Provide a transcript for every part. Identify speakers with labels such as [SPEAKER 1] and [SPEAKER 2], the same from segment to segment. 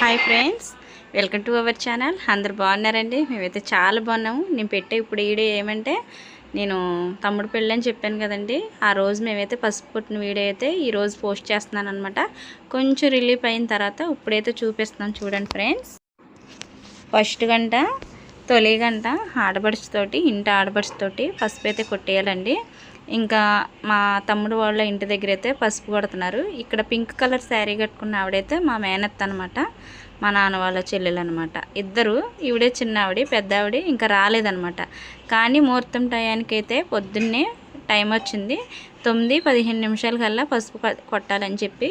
[SPEAKER 1] Hi friends welcome to our channel. అందరు బాగున్నారండి? మేమైతే చాలా బాగున్నాము. నేను పెట్టే ఇప్పుడు వీడియో ఏమంటే నేను తమ్ముడు పెళ్ళి అని చెప్పాను కదండి. ఆ రోజు మేమైతే పసుపు పుట్టిన వీడియో అయితే ఈరోజు పోస్ట్ చేస్తున్నాను అనమాట కొంచెం రిలీఫ్ అయిన తర్వాత ఇప్పుడైతే చూపిస్తున్నాను చూడండి ఫ్రెండ్స్. ఫస్ట్ గంట తొలి గంట ఆడబడుచుతోటి ఇంటి ఆడబడుచుతోటి పసుపు అయితే కొట్టేయాలండి. ఇంకా మా తమ్ముడు వాళ్ళ ఇంటి దగ్గర అయితే పసుపు కొడుతున్నారు. ఇక్కడ పింక్ కలర్ శారీ కట్టుకున్న ఆవిడైతే మా మేనత్త అనమాట మా నాన్న వాళ్ళ చెల్లెలు అనమాట ఇద్దరు ఈవిడే చిన్న ఆవిడ పెద్ద ఆవిడ ఇంకా రాలేదనమాట కానీ ముహూర్తం టయానికి అయితే పొద్దున్నే టైం వచ్చింది. తొమ్మిది పదిహేను నిమిషాల కల్లా పసుపు కొట్టాలని చెప్పి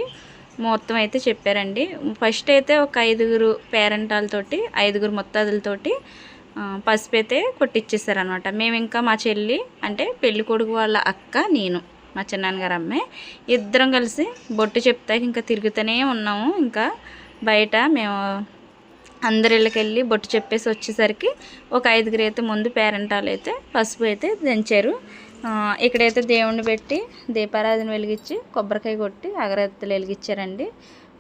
[SPEAKER 1] ముహూర్తం అయితే చెప్పారండి. ఫస్ట్ అయితే ఒక ఐదుగురు పేరెంటాలతోటి ఐదుగురు మొత్తాదులతోటి పసుపు అయితే కొట్టిచ్చేసారనమాట మేము ఇంకా మా చెల్లి అంటే పెళ్ళి కొడుకు వాళ్ళ అక్క నేను మా చిన్నాన్నగారు అమ్మాయి ఇద్దరం కలిసి బొట్టు చెప్తాకి ఇంకా తిరుగుతూనే ఉన్నాము. ఇంకా బయట మేము అందరి ఇళ్ళకెళ్ళి బొట్టు చెప్పేసి వచ్చేసరికి ఒక ఐదుగురు అయితే ముందు పేరెంటాలు అయితే పసుపు అయితే దంచారు. ఇక్కడైతే దేవుణ్ణి పెట్టి దీపారాధన వెలిగించి కొబ్బరికాయ కొట్టి అగరత్తులు వెలిగించారండి.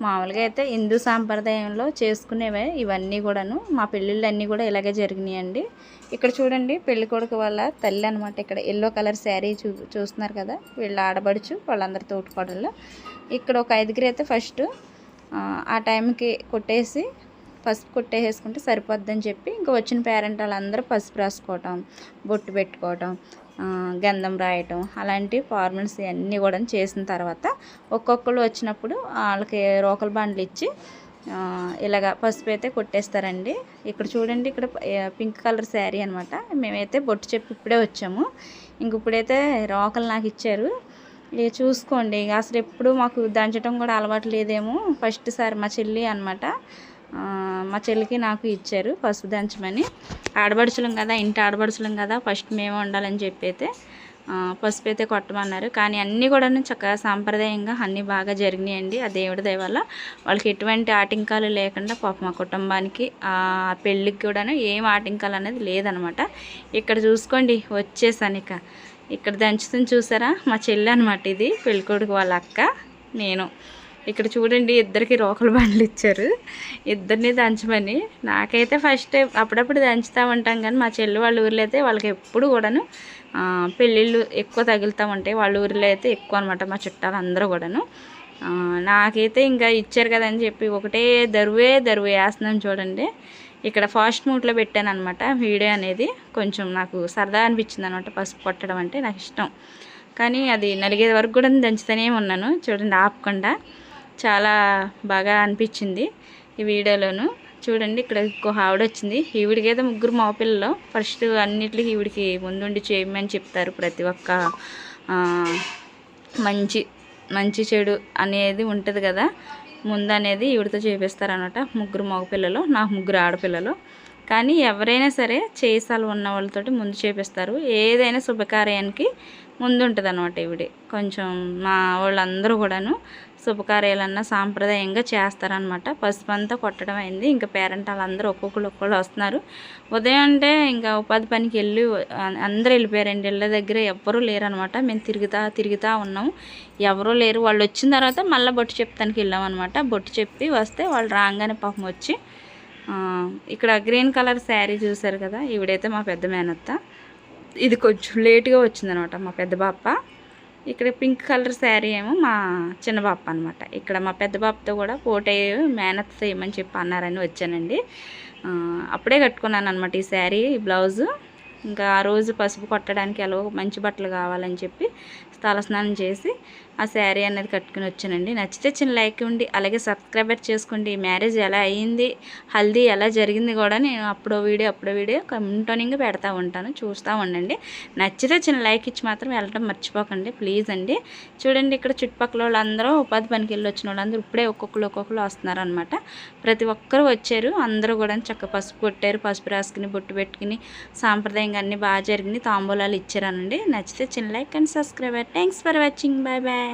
[SPEAKER 1] మామూలుగా అయితే హిందూ సాంప్రదాయంలో చేసుకునేవే ఇవన్నీ కూడాను. మా పెళ్ళిళ్ళు అన్నీ కూడా ఇలాగే జరిగినాయండి. ఇక్కడ చూడండి పెళ్ళి కొడుకు వాళ్ళ తల్లి అనమాట ఇక్కడ. ఎల్లో కలర్ శారీ చూ చూస్తున్నారు కదా? వీళ్ళు ఆడబడుచు వాళ్ళందరి తోటికోడళ్ళు. ఇక్కడ ఒక ఐదుగురు అయితే ఫస్ట్ ఆ టైంకి కొట్టేసి పసుపు కొట్టేసుకుంటే సరిపోద్దని చెప్పి ఇంకా వచ్చిన పేరెంట్ వాళ్ళందరూ పసుపు రాసుకోవటం బొట్టు పెట్టుకోవటం గంధం రాయటం అలాంటి ఫార్మల్స్ అన్నీ కూడా చేసిన తర్వాత ఒక్కొక్కరు వచ్చినప్పుడు వాళ్ళకి రోకల బండ్లు ఇచ్చి ఇలాగ పసుపు అయితే కొట్టేస్తారండి. ఇక్కడ చూడండి ఇక్కడ పింక్ కలర్ శారీ అనమాట మేమైతే బొట్టు చెప్పి ఇప్పుడే వచ్చాము. ఇంక ఇప్పుడైతే రోకలు నాకు ఇచ్చారు. ఇక చూసుకోండి అసలు ఎప్పుడు మాకు దంచడం కూడా అలవాటు లేదేమో. ఫస్ట్ సారి మా చెల్లి అనమాట మా చెల్లికి నాకు ఇచ్చారు పసుపు దంచమని. ఆడబడుచులం కదా ఇంటి ఆడబడుచులం కదా ఫస్ట్ మేము ఉండాలని చెప్పి అయితే పసుపు అయితే కొట్టమన్నారు. కానీ అన్నీ కూడా చక్కగా సాంప్రదాయంగా అన్నీ బాగా జరిగినాయండి. ఆ దేవుడి దయవల్ల వాళ్ళకి ఎటువంటి ఆటంకాలు లేకుండా పాప మా కుటుంబానికి ఆ పెళ్ళికి కూడాను ఏం ఆటంకాలు అనేది లేదనమాట. ఇక్కడ చూసుకోండి వచ్చేసాను ఇక. ఇక్కడ దంచుతుంది చూసారా? మా చెల్లి అనమాట ఇది పెళ్ళికొడుకు వాళ్ళ అక్క నేను. ఇక్కడ చూడండి ఇద్దరికి రోకల బండ్లు ఇచ్చారు. ఇద్దరిని దంచమని. నాకైతే ఫస్ట్ అప్పుడప్పుడు దంచుతూ ఉంటాం కానీ మా చెల్లి వాళ్ళ ఊర్లో అయితే వాళ్ళకి ఎప్పుడు కూడాను పెళ్ళిళ్ళు ఎక్కువ తగులుతూ ఉంటాయి వాళ్ళ ఊర్లో అయితే ఎక్కువ అనమాట మా చుట్టాలు అందరూ కూడాను. నాకైతే ఇంకా ఇచ్చారు కదా అని చెప్పి ఒకటే దరువే దరువు వేస్తున్నాం చూడండి. ఇక్కడ ఫాస్ట్ మూడ్లో పెట్టాను అనమాట వీడియో అనేది. కొంచెం నాకు సరదా అనిపించింది అనమాట పసుపు కొట్టడం అంటే నాకు ఇష్టం. కానీ అది నలిగేది వరకు కూడా దంచుతూనే ఉన్నాను. చూడండి ఆపకుండా. చాలా బాగా అనిపించింది ఈ వీడియోలోను. చూడండి ఇక్కడ ఇంకో ఆవిడ వచ్చింది ఈవిడికేదో ముగ్గురు మా పిల్లలు ఫస్ట్ అన్నిటికీ ఈవిడికి ముందుండి చేయమని చెప్తారు ప్రతి ఒక్క మంచి మంచి చెడు అనేది ఉంటుంది కదా. ముందు అనేది ఈవిడతో చేపిస్తారనమాట ముగ్గురు మగపిల్లలు నాకు ముగ్గురు ఆడపిల్లలు. కానీ ఎవరైనా సరే చేసాలు ఉన్న వాళ్ళతోటి ముందు చేపిస్తారు. ఏదైనా శుభకార్యానికి ముందు ఉంటుంది అనమాట ఇవిడి కొంచెం మా వాళ్ళందరూ కూడాను శుభకార్యాలన్నా సాంప్రదాయంగా చేస్తారనమాట పసుపు అంతా కొట్టడం అయింది. ఇంకా పేరెంట్ వాళ్ళందరూ ఒక్కొక్కరు ఒక్కొక్కరు వస్తున్నారు. ఉదయం అంటే ఇంకా ఉపాధి పనికి వెళ్ళి అందరూ వెళ్ళిపోయారండి ఇళ్ళ దగ్గర ఎవ్వరూ లేరనమాట మేము తిరుగుతా తిరుగుతూ ఉన్నాం. ఎవరూ లేరు. వాళ్ళు వచ్చిన తర్వాత మళ్ళీ బొట్టు చెప్తానికి వెళ్ళామన్నమాట. బొట్టు చెప్పి వస్తే వాళ్ళు రాగానే పాపం వచ్చి ఇక్కడ గ్రీన్ కలర్ శారీ చూసారు కదా? ఈవిడైతే మా పెద్ద మేనత్త. ఇది కొంచెం లేట్గా వచ్చిందనమాట మా పెద్ద బాప. ఇక్కడ పింక్ కలర్ శారీ ఏమో మా చిన్న బాప అనమాట ఇక్కడ మా పెద్ద బాపతో కూడా పోటీ మేనత్ చేయమని చెప్పి అన్నారని వచ్చానండి. అప్పుడే కట్టుకున్నాను అనమాట ఈ శారీ ఈ బ్లౌజు. ఇంకా ఆ రోజు పసుపు కొట్టడానికి ఎలాగో మంచి బట్టలు కావాలని చెప్పి తలస్నానం చేసి ఆ శారీ అనేది కట్టుకుని వచ్చానండి. నచ్చితే చిన్న లైక్ ఉండి అలాగే సబ్స్క్రైబర్ చేసుకోండి. మ్యారేజ్ ఎలా అయ్యింది హల్దీ ఎలా జరిగింది కూడా నేను అప్పుడో వీడియో అప్పుడో వీడియో కంటోనింగ్ పెడతా ఉంటాను చూస్తూ ఉండండి. నచ్చితే చిన్న లైక్ ఇచ్చి మాత్రం వెళ్ళడం మర్చిపోకండి ప్లీజ్ అండి. చూడండి ఇక్కడ చుట్టుపక్కల వాళ్ళందరూ ఉపాధి పనికి వెళ్ళి వచ్చిన వాళ్ళందరూ ఇప్పుడే ఒక్కొక్కరు ఒక్కొక్కరు వస్తున్నారు అనమాట ప్రతి ఒక్కరు వచ్చారు అందరూ కూడా చక్క పసుపు కొట్టారు పసుపు రాసుకుని బొట్టు పెట్టుకుని ఇంకా అన్నీ బాగా జరిగింది. తాంబూలాలు ఇచ్చారనండి నచ్చితే చిన్న like and subscriber thanks for watching bye bye